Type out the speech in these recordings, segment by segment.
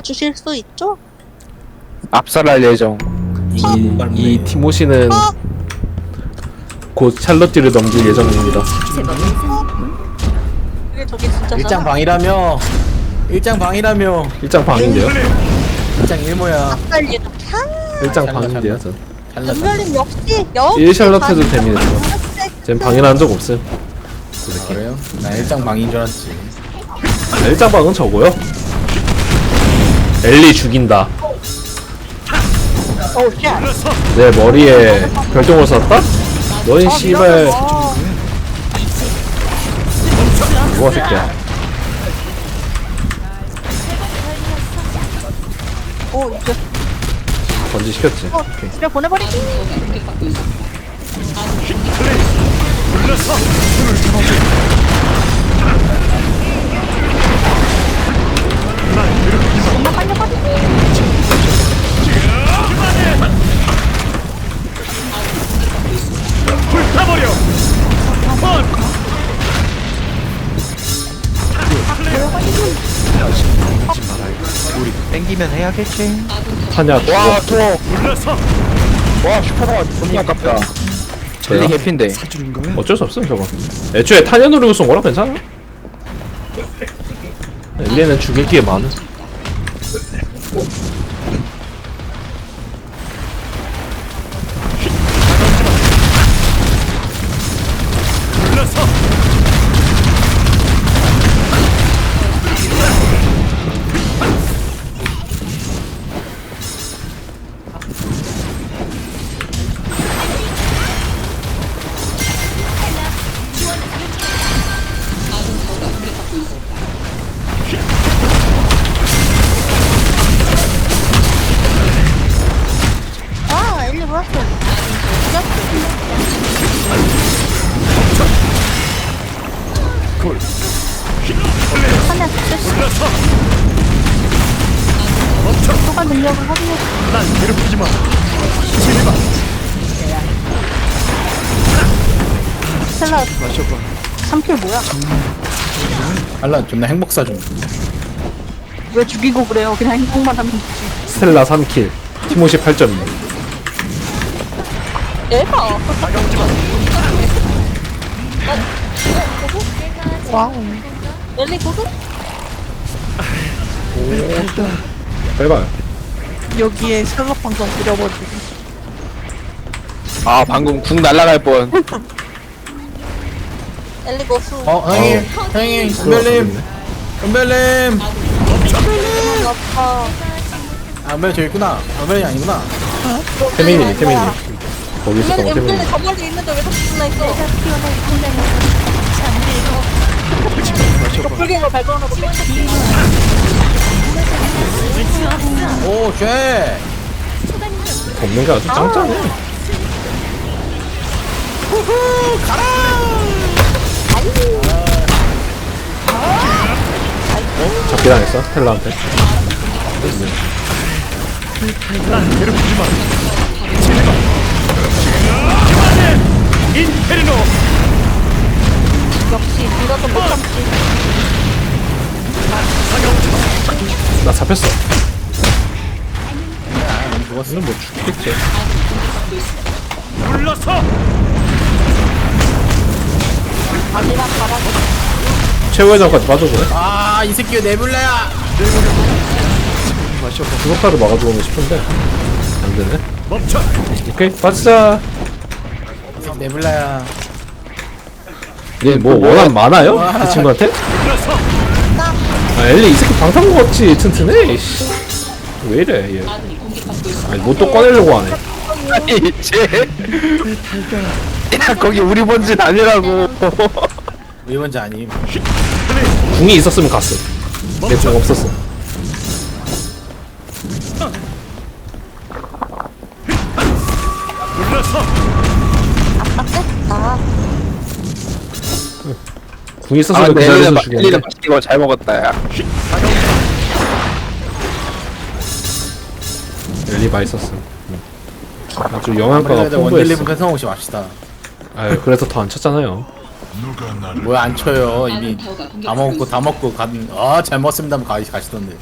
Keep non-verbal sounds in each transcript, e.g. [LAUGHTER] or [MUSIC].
주실 수 있죠? 압살할 예정. 이, 이 티모시는 곧 샬롯티를 넘길 예정입니다. 이게 저게 진짜잖아. 일장 방이라며 일장 방이라며 일장 방인데요? 일장 일모야 살 예정. 일장 방인데요, 전. 연결님 역시 역시 1 샬롯 해도 방이다. 됩니다, 쟨 방이라는 적 없음. 아, 그래요? 나 일장 방인 줄 알았지 아, 일장 방은 저고요. 엘리 죽인다. 쉣. 내 머리에 별똥을 쐈다? 너희 씨발 어, 뭐야 새끼야. 어 이제 번지 시켰지. 어 집에 보내버리기. 엄마 빨려버리기. 우리 땡기면 해야겠지. 타냐 와. 또. 와, 슈퍼가 존나 아깝다. 젤리 개핀데. 어쩔 수 없음 저거. 애초에 타냐 노리고 쏜 거라 괜찮아. 엘리는 죽일 게 많아. 아 능력을 확인해. 난 괴롭히지 마. 7라 3킬 뭐야? 알라 존나 행복사 좀 왜 죽이고 그래요? 그냥 행복만 하면 되지. 스텔라 3킬. 티모시 8.2. 대박. 와우. 엘리 고수? 빨가요. 여기에 셜록 방송 뿌려버리고. 아, 방금 궁 날라갈 뻔. 엘리 고 수. 어 형님 형님 은별님 은별님 아파. 아 은별이 저기 있구나 은별이 아니구나 태민이, 태민이. 거기 있었던 거 엠블리 태민이. 저 멀리 있는데 왜 자꾸 불나 있어? 도플갱어 발견하고 뺏겼지. 오쉣 없는 게 아주 짱짱해. 잡기 당했어, 스텔라한테. 역시 이것도 못 참지. 나 잡혔어. 죽었어 뭐 죽겠지. 바라고. 최후의 장까지 빠져보네. 아 이 새끼 내불러야 주먹가루 막아주고 싶은데. 안 되네. 멈춰! 오케이, 빠지자. 내불러야 얘뭐 원한 많아요? 그 친구한테? 아 엘리 이 새끼 방탄 거 같지 튼튼해 이씨. 왜 이래 얘 아니 뭐 또 꺼내려고 하네 아니, 쟤. 야, 거기 우리 본진 아니라고. 우리 먼저 아님 궁이 있었으면 갔어 내 궁 없었어 궁이 아, 있었으면 그 근데 자리에서 마- 죽였는데 엘리는 맛있게 이거 잘 먹었다, 야. 엘리 맛있었음 아주 영양가가 그래도 원딜 풍부했어 편성 혹시 맙시다 아유 그래서 더 안 쳤잖아요 뭐야 안 쳐요 이미 다 먹고 다 먹고 간 아잘 먹었습니다 하면 가, 가시던데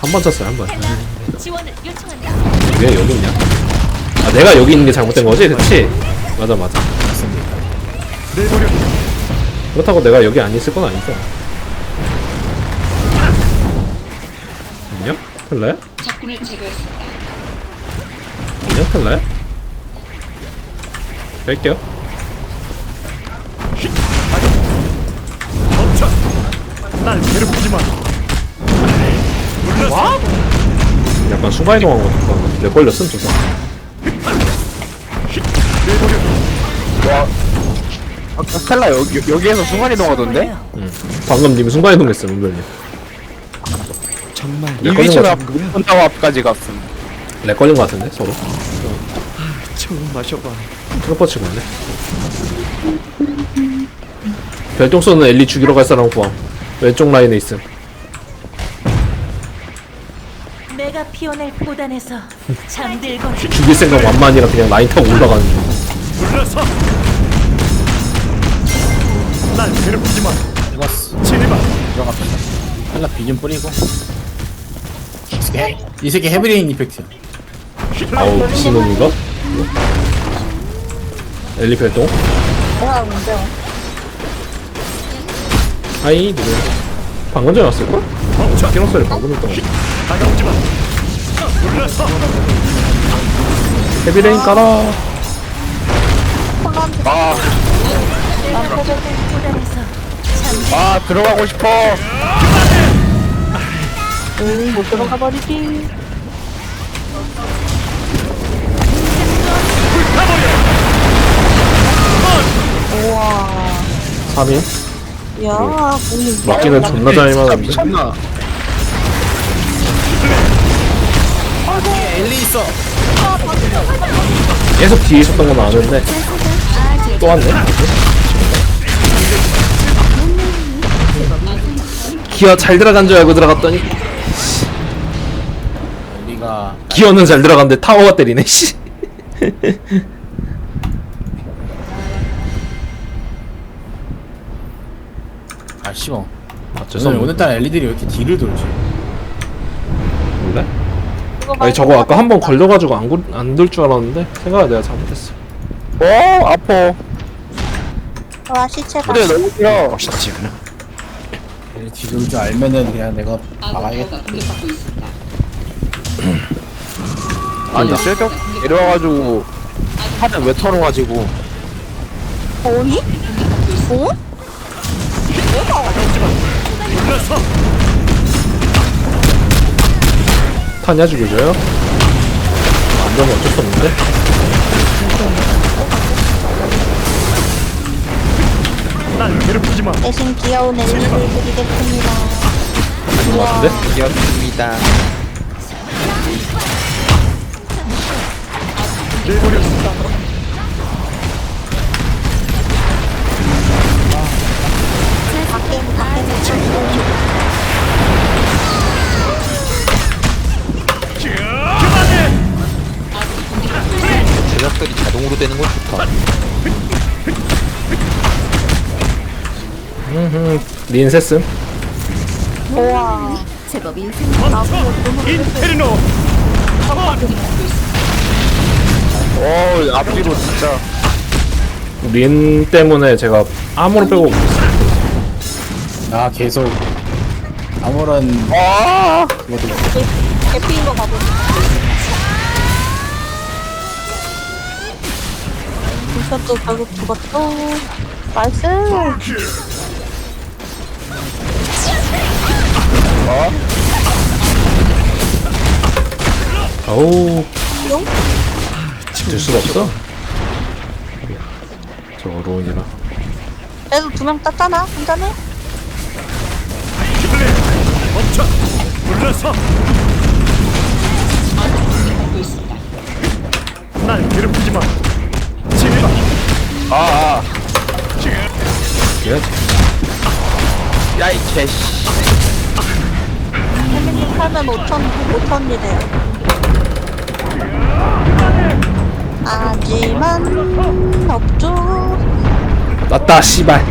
한 번 쳤어요 한 번. 지원을 요청한다. 왜 여기 있냐? 아 내가 여기 있는 게 잘못된 거지, 그렇지? 맞아 맞아. 그렇다고 내가 여기 안 있을 건 아니죠. 안녕? 텔라야? 적군을 제거했습니다. 안녕 텔라야? 뺄게요. 날 괴롭히지 마. 약간 수바이동한 것. 내 걸렸음 조사. 스텔라 여기 여기에서 순간 이동하던데? 방금 님 순간이동했음 은별님. 정말 내이 걸린 위치로 것앞 본타워 앞까지 갔음. 렉 걸린 것 같은데 서로. 처음 마셔봐. 트로퍼 치고 있네. 별똥 쏘는 엘리 죽이러 갈 사람 구함. 왼쪽 라인에 있음. 내가 피어낼 고단에서 잠들거라. 죽일 생각 완만이라 그냥 라인 타고 올라가는 중. 헬라 비좀 뿌리고 이 새끼, 이 새끼 헤비레인 이펙트야 아우 미친놈인가? 엘리 별똥? 뭐가 문제야? 아이 누구야? 방금 전에 왔을걸? 기록 소리 방금 했던 거 다가오지 마. 불러서. 헤비레인 깔아 아, 고단에서 아 들어가고 싶어. 응, 못 들어가 버리기. 3인? 야, 공이 막기는 존나 잘 진짜 맞았는데. 미쳤나? 엘리 있어. 계속 뒤에 있었던 건 아는데. 또 왔네. 기어 잘 들어간 줄 알고 들어갔더니 엘리가 기어는 잘 들어갔는데 타워가 때리네 씨 아 씨발 오늘, 수 없네 오늘따라 엘리들이 왜 이렇게 뒤를 돌지 몰래? 아니 저거 아까 한 번 걸려가지고 안안들 줄 알았는데 생각을 내가 잘못했어 어 아파. 와, 시체가. 근데 너무 길어. 그냥. 엘리 뒤돌 줄 알면은 그냥 내가 막아야겠다 아니 쇠적 내려와가지고 하는 왜 털어가지고. 보니? 어? 타냐 죽여줘요? 안 되면 어쩔 수 없는데 날 괴롭히지 마. 대신 귀여운 드리겠습니다. 그런 거 같은데? 이었습니다. 밖에, 밖에 제작들이 자동으로 되는 건 좋다. 린 세슴 우와. 제법 인생 인페르노. 어 앞뒤로 진짜. 린 때문에 제가 아무로 빼고 아 계속 아무런 아. 개피인 거 봐도. 이것도 결국 죽었어. 나이스. 아우 될 수가 없어 저거 로운이라 그래도 두 명 땄잖아, 혼자네? 멈춰. 불러서. 날 괴롭히지 마. 지리마. 아. 아. 그래야지 야이 개씨. 팔면 5천, 5천이래요. 하지만, 없죠. 났다 씨발.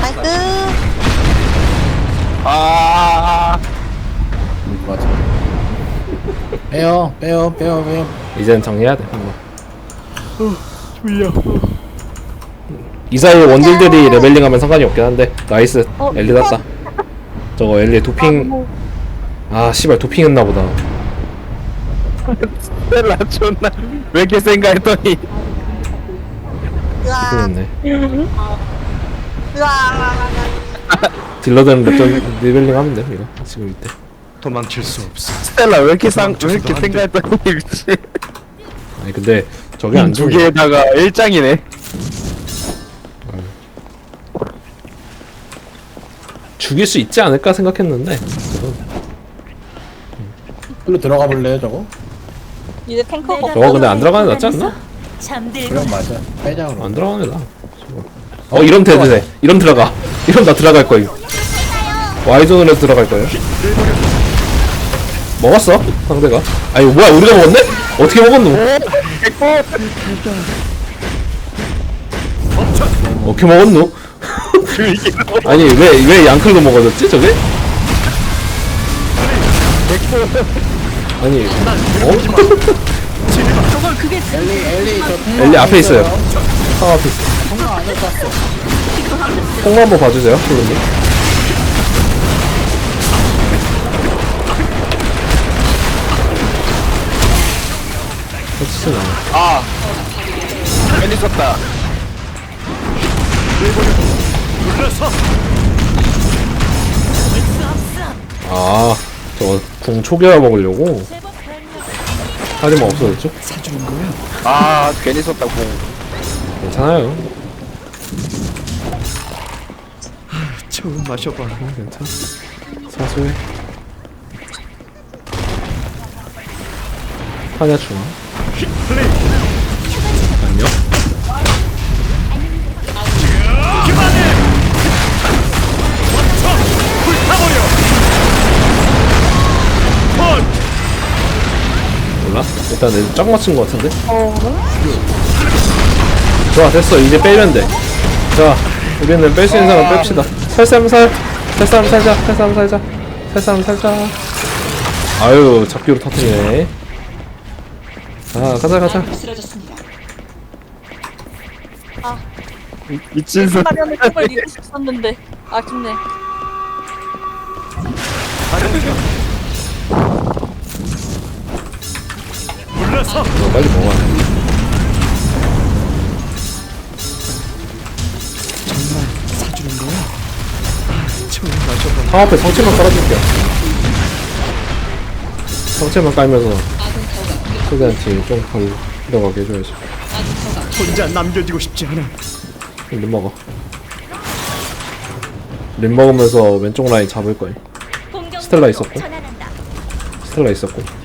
나이스. 아. 맞아. 빼요 빼요 빼요 빼요. 이제는 정리해야 돼 한번. 이 사이에 원딜들이 레벨링하면 상관이 없긴 한데. 나이스. 어, 엘리 땄다. 저거 엘리 도핑 아 씨발 도핑했나 보다. [LAUGHS] 스텔라 존나 왜 이렇게 센가 했더니. 도핑했네. 딜러들은 랩전 레벨링 하면 돼 이거. 지금 이때. 도망칠 수 없어. 스텔라 왜 이렇게 쌍, 왜 이렇게 센가 했더니 미친 아니 근데 저게 안두 죽어 개에다가 일장이네. 죽일 수 있지 않을까 생각했는데 일로 들어가 볼래요 저거? 이제 탱커가 저거 근데 안 들어가는 게 낫지 않나? 그럼 맞아 그럼 안 들어가는 게 나아 어 이런 데도 돼 이런 들어가 이런 나 들어갈 거임 해서 들어갈 거예요 먹었어 상대가 아니 뭐야 우리가 먹었네? 어떻게 먹었노? 어떻게 먹었노? [LAUGHS] 아니 왜 왜 양클로 먹어졌지 저게? 아니 어? 엘리 엘리 저 통로 엘리 안에 앞에 있어요. 상 앞에 있어 통로 안에 쐈어. 통로 한번 봐주세요 콜로님 터치스 나와? 아 괜히 썼다. 아, 저거 궁 초기화 먹으려고? 하지만 없어졌죠? 아 괜히 썼다고 괜찮아요. 처음 마셔봐. 괜찮아. 사소해. 하냐 중. 안 몰라? 일단 내쫙 맞춘 것 같은데? 좋아 됐어. 이제 빼면 돼 자 우리는 뺄 수 있는 사람 뺍시다. 살삼 살 살삼 살자 살삼 살자 살삼 살자. 아유 잡기로 터뜨리네. 자 가자 가자. 미친 소 마련을 꿈을 이룰 수 있었는데 아쉽네 너 빨리 먹어. 처음 마셔봐. 상 앞에 성체만 깔아줄게요. 성체만 깔면서 최대한 좀 들어가게 해줘야지. 혼자 남겨지고 싶지 않아. 림 먹어. 림 먹으면서 왼쪽 라인 잡을 공격 스텔라 있었고. 스텔라 있었고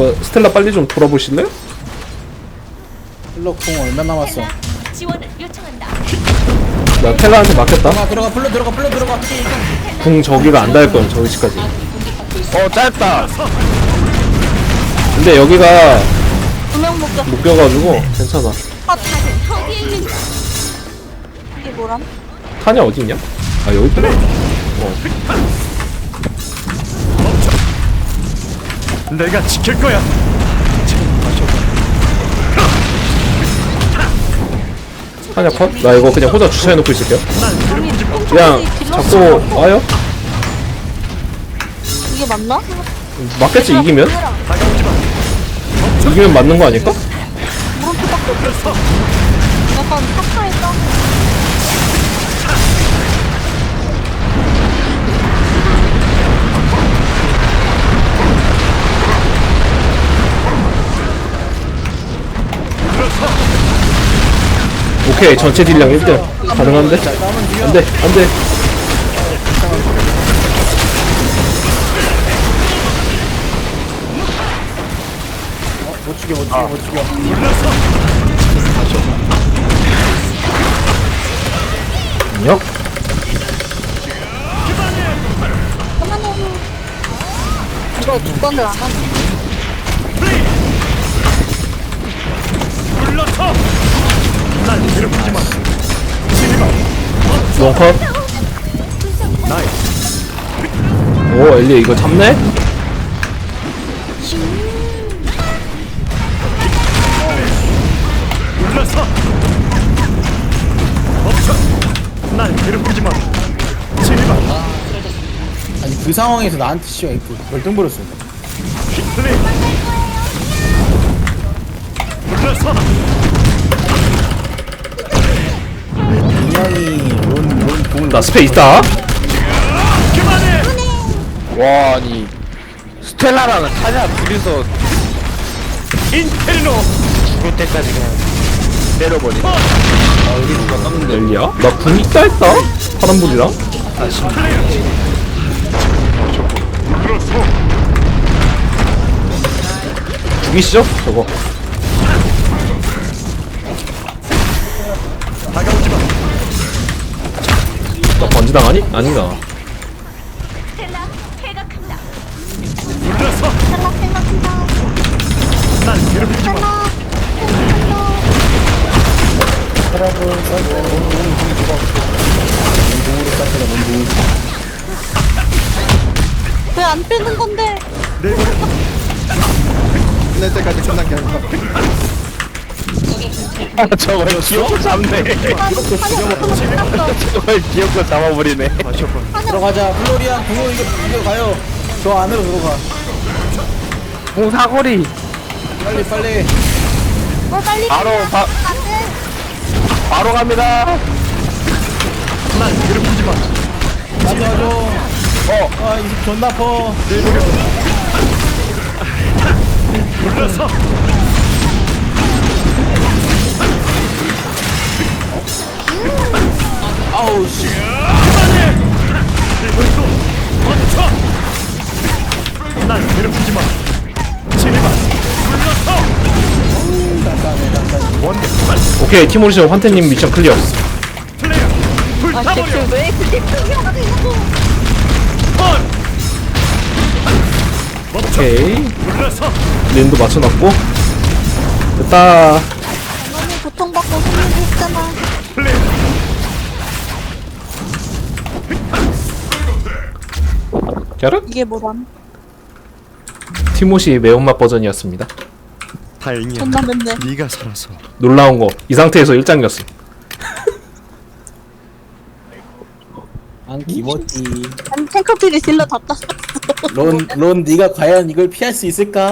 그 스텔라 빨리 좀 돌아보실래요? 플로 공 얼마 남았어 지원을 요청한다. 나 텔라한테 맞겠다 들어가 들어가 플로 들어가 플로 들어가 궁 저기가 안 닿을 거야 저 위치까지 어 짧다 근데 여기가 묶여가지고 괜찮아 이게 뭐람? 타냐 어딨냐? 아 여기 있구나 어. 내가 지킬 거야. 타냐 컷? 나 이거 그냥 혼자 주차해놓고 있을게요 그냥 잡고 와요? 이게 맞나? 맞겠지 이기면? 이기면 맞는 거 아닐까? 약간 탁하했다 오케이 전체 딜량 1등 가능한데? 안돼 안돼 못 죽여 못 죽여 못 죽여 안녕? 이거 두 번을 안. 원컷 나이스. 오 엘리 이거 잡네? 불러서. 멈춰. 날 괴롭히지 마 제발 아니 그 상황에서 나한테 씨발 이거 열등 버렸어. 플레이 불러서 나 스페 있다 와 아니 스텔라랑 타냐 둘이서 인페르노 죽을 때까지 그냥 때려버리네 아 여기 누가 떴는데 엘리야? 나궁 있다 했다? 파란 불이랑? 죽이시죠? 저거 다가오지 마나 번지당하니? 아닌가 스텔라 퇴각한다. 불러서 날 괴롭히지 마왜안 빼는 건데? 끝날 때까지 끝난 게 아니라 아 저걸 기억도 잡네. 저걸 기억도 잡아버리네. 마셔봐. 들어가자. 플로리안 공을 이겨 이겨가요. 저 안으로 들어가. 공 사거리. 빨리 빨리. 어 빨리 바로 바, 바로 갑니다. 날 괴롭히지 마. 나도 와줘 어. 아이 집 존나 커 [LAUGHS] 불러서 아우 씨. 그리고 멈춰 날 괴롭히지 마. 제발 불러서. 원대 오케이 티모리션 환태님 미션 클리어. 플레이어 아 불타버려. 대체 왜 그게 크게 번 멈춰. 오케이. 불러서. 린도 맞춰놨고. 됐다. 너무 고통받고 승리를 했잖아. 플레이 갸륵? 이게 뭐람 티모시 매운맛 버전이었습니다. 다행이야. 존나 맵네. 네가 살아서. 놀라운 거. 이 상태에서 1장이었어. 안 기뻤지 아니 탱커필이 질러 다. 땄어 론, 론 네가 과연 이걸 피할 수 있을까?